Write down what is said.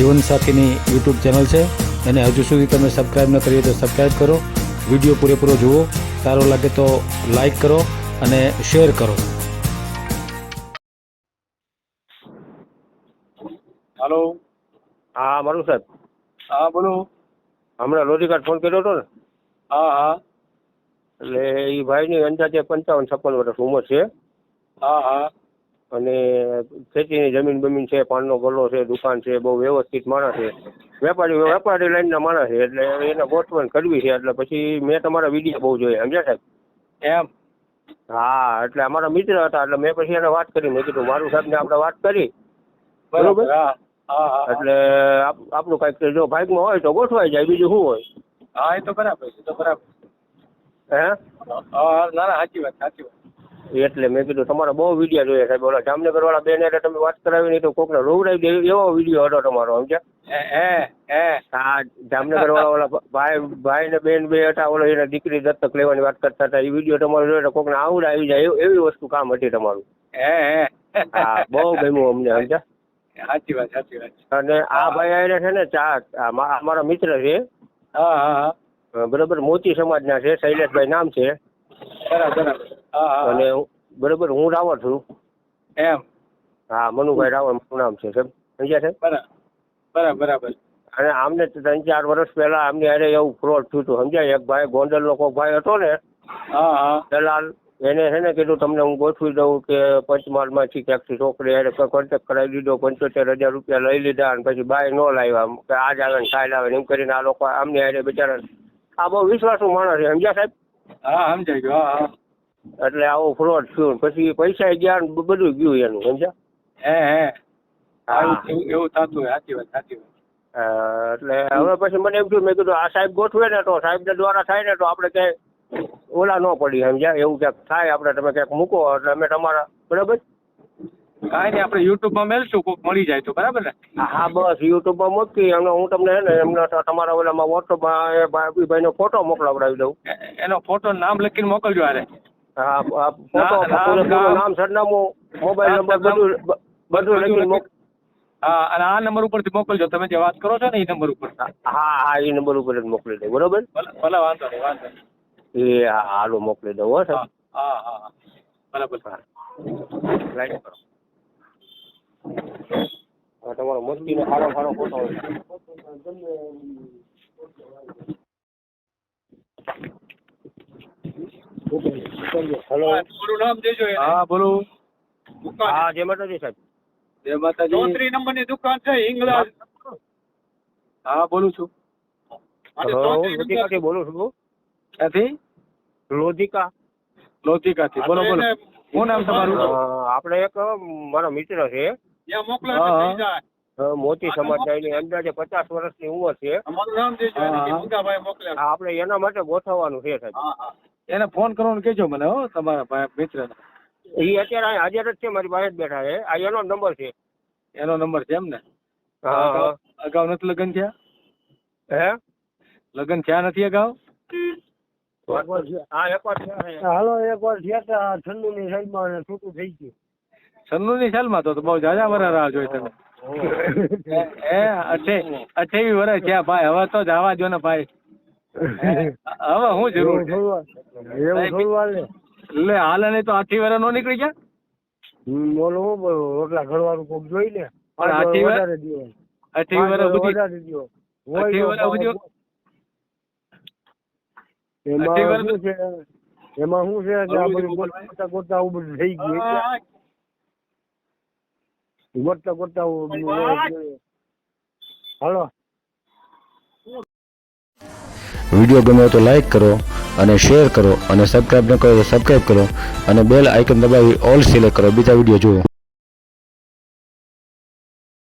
જીવનસાથીની YouTube channel છે એને હજુ સુધી તમે સબસ્ક્રાઈબ ન કરીએ તો સબસ્ક્રાઈબ કરો વીડિયો પૂરેપૂરો જુઓ સારો લાગે તો લાઈક કરો અને શેર કરો. હાલો. હા મારું સાહેબ. હા બોલો. હમણાં લોજીકાર્ડ ફોન કર્યો હતો ને? હા હા. એટલે એ ભાઈની અંદાજે પંચાવન છપ્પન વર્ષ ઉંમર છે. હા હા. અને ખેતીની જમીન બમીન છે પાનનો ગલ્લો છે દુકાન છે બહુ વ્યવસ્થિત માણસ છે. વેપારી વેપારી લાઈનના માણસ છે એટલે એને ગોઠવણ કરવી છે એટલે પછી મેં તમારા વીડિયો બહુ જોયા સમજ્યા સાહેબ? એમ? હા એટલે અમારા મિત્ર હતા એટલે મેં પછી એને વાત કરી મેં કીધું મારું સાહેબને આપણે વાત કરી. બરોબર. એટલે આપ- આપણું કાંઈક જો બાઇકમાં હોય તો ગોઠવાઈ જાય બીજું શું હોય? હા એ તો બરાબર છે તો બરાબર હા હા, ના ના સાચી વાત સાચી વાત. એટલે મેં કીધું તમારા બહુ વીડિયો જોયા સાહેબ. ઓલા જામનગર વાળા બેન એટલે તમે વાત કરાવી નહીં તો કોકને રોવડાવી દે એવો વીડિયો હતો તમારો સમજ્યા? હે હે હે હા જામનગર વાળા ઓલા ભાઈ ભાઈ ને બેન બે હતા ઓલો એના દીકરી દત્તક લેવાની વાત કરતા હતા. એ વીડિયો તમારો જોયો તો કોકને આવડે આવી જાય એવી વસ્તુ કામ હતી તમારું. હે હે હા બહુ ગમ્યું અમને સમજ્યા? સાચી વાત સાચી વાત. અને આ ભાઈ આવીને છે ને ચા અમારા મિત્ર છે. હા હા બરોબર મોચી સમાજના છે શૈલેષભાઈ નામ છે. બરાબર. અને બરોબર હું રાવણ છું. એમ? હા મનુભાઈ રાવણ મારું નામ છે સાહેબ. સમજ્યા સાહેબ બરાબર બરાબર. અને આમને ત્રણ ચાર વર્ષ પહેલા આમને અરે એવું ફ્રોડ થયું હતું સમજાય? એક ભાઈ ગોંડલનો કોઈ ભાઈ હતો ને દલાલ એને છે ને કીધું તમને હું ગોઠવી દઉં કે પંચમહાલમાંથી ક્યાંકથી છોકરી અરે કોન્ટેક્ટ કરાવી દીધો પંચોતેર હજાર રૂપિયા લઈ લીધા અને પછી બાય ન લાવ્યા કે આજ આવે ને કાલ આવે એમ કરીને આ લોકો આમને અરે બિચારા આ બહુ વિશ્વાસુ માણસ છે સમજ્યા સાહેબ? હા સમજાઈ ગયું હા. એટલે આવો ફ્રોડ થયો પછી પૈસા ગયા ને બધું ગયું એનું સમજ્યા હે હે. એવું એવું- એવું થતું સાચી વાત સાચી વાત. એટલે હવે પછી મને એમ થયું મેં કીધું આ સાહેબ ગોઠવે ને તો સાહેબને દ્વારા થાય ને તો આપણે ક્યાંય ઓલા ન પડી સમજ્યા એવું ક્યાંક થાય આપણે તમે ક્યાંક મૂકો એટલે અમે તમારા બરાબર? કાંઈ નહીં આપણે યુટ્યુબમાં મેલશું કોઈક મળી જાય તો બરાબર ને? હા બસ યુટ્યુબમાં મૂકી અને હું તમને હે ને એમને તમારા ઓલામાં વોટ્સઅપમાં એ ભાઈ ભાઈનો ફોટો મોકલાવડાવી દઉં. એનો ફોટો નામ લખીને મોકલજો આરે હા ફોટો પૂરેપૂરું નામ- નામ સરનામું મોબાઈલ નંબર બધું બધું મોક હા અને આ નંબર ઉપરથી મોકલજો. તમે જે વાત કરો છો ને એ નંબર ઉપર. હા હા એ નંબર ઉપર જ મોકલી દઉં બરોબર? ભલે વાંધો નહીં વાંધો નહીં. એ હા હાલો મોકલી દઉં હો હા સાહેબ હા હા. બરાબર હા. રાઈટ કરો. તમારો મસ્તીનો સારો સારો ફોટો હેલો મારું નામ દેજો હા બોલો. હા જય માતાજી સાહેબ. જય માતાજી. ચોત્રી નંબરની દુકાન છે ઇંગ્લેન્ડ હા બોલું છું. હેલો લોધિકાથી બોલું છું ક્યાંથી? લોધિકા લોધિકાથી બોલો બોલો. શું નામ તમારું? આપણે એક મારો મિત્ર છે. મોતી સમાચારની અંદાજે પચાસ વર્ષની ઉંમર છે. આપણે એના માટે ગોઠવવાનું છે સાહેબ. એને ફોન કરવાનું કેજો મને હો તમારા ભાઈ મિત્રને. એ અત્યારે હાજર જ છે મારી પાસે જ બેઠા છે. આ એનો નંબર છે. એનો નંબર છે એમ ને. અગાઉ નથી લગ્ન થયા? હે? લગ્ન થયા નથી અગાઉ? થયા. હાલો એકવાર થયા હતા ઠંડુની સાઈડમાં છૂટું થઈ ગયું. સન્નુની સાલમાં માં તો બહુ જાજા વરા રાહ જોઈ તમે. એ અઠે અઠેવી વર્ષ છે. ભાઈ હવે તો જવા દો ને ભાઈ? હવે હું જરૂર? એવું થોડું હાલે લે હાલે નહીં તો આઠી વેરા નો નીકળી ગયા? બોલો હું રોટલા ઘડવાનું કોક જોઈ લે. પણ આથી વાર- વધારે દ્યો. સુધી વધારે દ્યો. અઠી તો એમાં શું છે? એમાં શું છે? કે આ બધું થઈ ગયું એટલે. ગોતતા ગોતતા હાલો. વીડિયો ગમ્યો તો લાઇક કરો અને શેર કરો અને સબસ્ક્રાઈબ ન કરો તો સબસ્ક્રાઈબ કરો અને બેલ આઇકન દબાવી ઓલ સિલેક્ટ કરો. બીજા વીડિયો જુઓ.